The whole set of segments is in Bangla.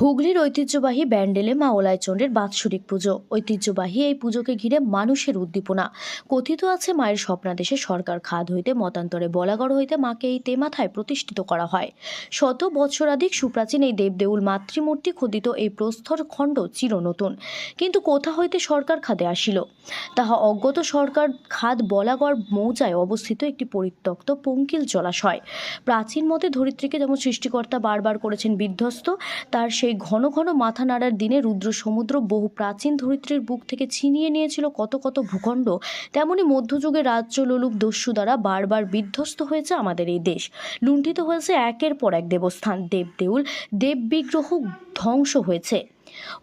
হুগলির ঐতিহ্যবাহী ব্যান্ডেলে মা ওলাইচণ্ডের বাৎসরিক পুজো। ঐতিহ্যবাহী এই পুজোকে ঘিরে মানুষের উদ্দীপনা। কথিত আছে, মায়ের স্বপ্নাদেশে সরকার খাদ হইতে, মতান্তরে বলাগড় হইতে মাকে এই তেমাথায় প্রতিষ্ঠিত করা হয়। শত বৎসরাধিক সুপ্রাচীন এই দেবদেউল মাতৃমূর্তি খোদিত এই প্রস্তর খণ্ড চির নতুন। কিন্তু কোথা হইতে সরকার খাদে আসিল? তাহা অজ্ঞত সরকার খাদ বলাগড় মৌজায় অবস্থিত একটি পরিত্যক্ত পঙ্কিল জলাশয়। প্রাচীন মতে ধরিত্রীকে যেমন সৃষ্টিকর্তা বারবার করেছেন বিধ্বস্ত, তার সেই ঘন ঘন মাথা নাড়ার দিনে রুদ্র সমুদ্র বহু প্রাচীন ধরিত্রীর বুক থেকে ছিনিয়ে নিয়েছিল কত কত ভূখণ্ড। তেমনি মধ্যযুগে রাজ্য লোলুপ দস্যু দ্বারা বারবার বিধ্বস্ত হয়েছে আমাদের এই দেশ। লুণ্ঠিত হয়েছে একের পর এক দেবস্থান। দেবদেউল দেব বিগ্রহ ধ্বংস হয়েছে।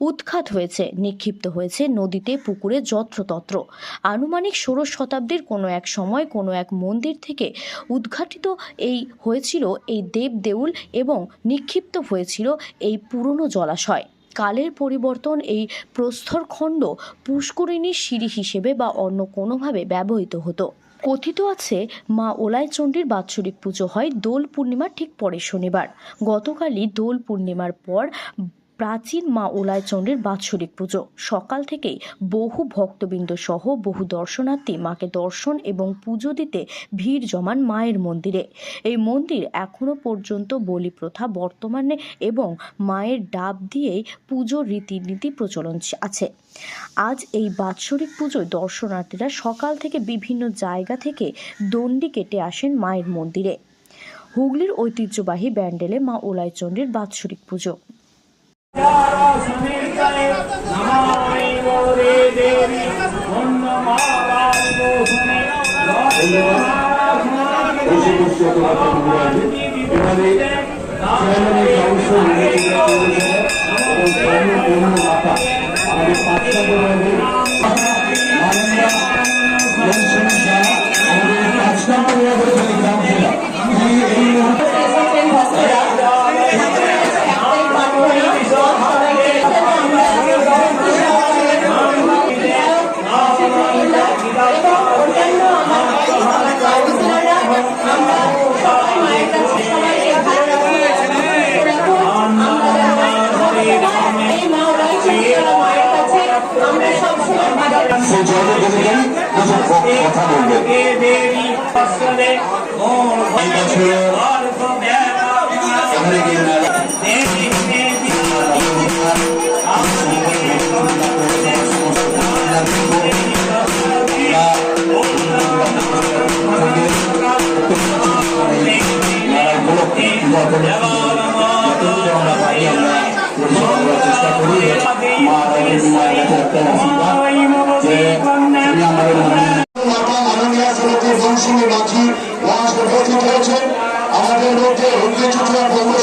উৎখাত হয়েছে, নিক্ষিপ্ত হয়েছে নদীতে, পুকুরে যত্রতত্র। আনুমানিক ষোড়শ শতাব্দীর কোনো এক সময় কোনো এক মন্দির থেকে উদ্ঘাটিত এই হয়েছিল এই দেব দেউল এবং নিক্ষিপ্ত হয়েছিল এই পুরনো জলাশয়। কালের পরিবর্তন এই প্রস্তরখণ্ড পুষ্করিণীর সিঁড়ি হিসেবে বা অন্য কোনোভাবে ব্যবহৃত হতো। কথিত আছে, মা ওলাইচণ্ডীর বাৎসরিক পুজো হয় দোল পূর্ণিমার ঠিক পরের শনিবার। গতকালই দোল পূর্ণিমার পর প্রাচীন মা ওলাইচণ্ডীর বাৎসরিক পুজো। সকাল থেকেই বহু ভক্তবৃন্দ সহ বহু দর্শনার্থী মাকে দর্শন এবং পুজো দিতে ভিড় জমান মায়ের মন্দিরে। এই মন্দির এখনও পর্যন্ত বলি প্রথা বর্তমানে এবং মায়ের ডাব দিয়েই পুজোর রীতিনীতি প্রচলন আছে। আজ এই বাৎসরিক পুজোয় দর্শনার্থীরা সকাল থেকে বিভিন্ন জায়গা থেকে দণ্ডি কেটে আসেন মায়ের মন্দিরে। হুগলির ঐতিহ্যবাহী ব্যান্ডেলে মা ওলাইচণ্ডীর বাৎসরিক পুজো। বেশি বেশি অত কথা বলে আছে এবারে আমরা পারি আমরা পরিষেবা করার চেষ্টা করি মা রবীন্দ্র মধ্যে হুগলি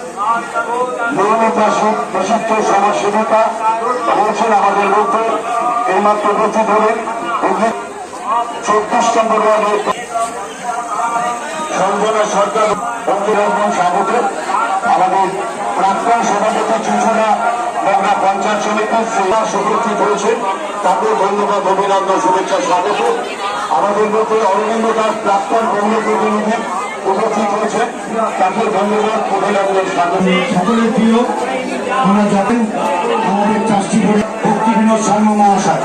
নিয়মিত প্রসিদ্ধ সমাজসেবিকা রয়েছেন আমাদের মধ্যে এইমাত্র উপস্থিত হলেন চব্বিশ নম্বর ওয়ার্ডের সঞ্জনা সরকার বঙ্গবন্ধু স্বাগত। আমাদের প্রাক্তন সভাপতি চুচুড়া মগরা পঞ্চায়েত সমিতির সেবা উপস্থিত হয়েছে তাকে ধন্যবাদ, অভিনন্দন, শুভেচ্ছা, স্বাগত। আমাদের মধ্যে অরবিন্দ দাস, প্রাক্তন পৌর প্রতিনিধি উপস্থিত হয়েছে তাকে ধন্যবাদ অভিনন্দন স্বাগত সকলের প্রিয় আমরা যাতে আমাদের চাষি ভক্তি বিনোদ শর্মা মহাশয়।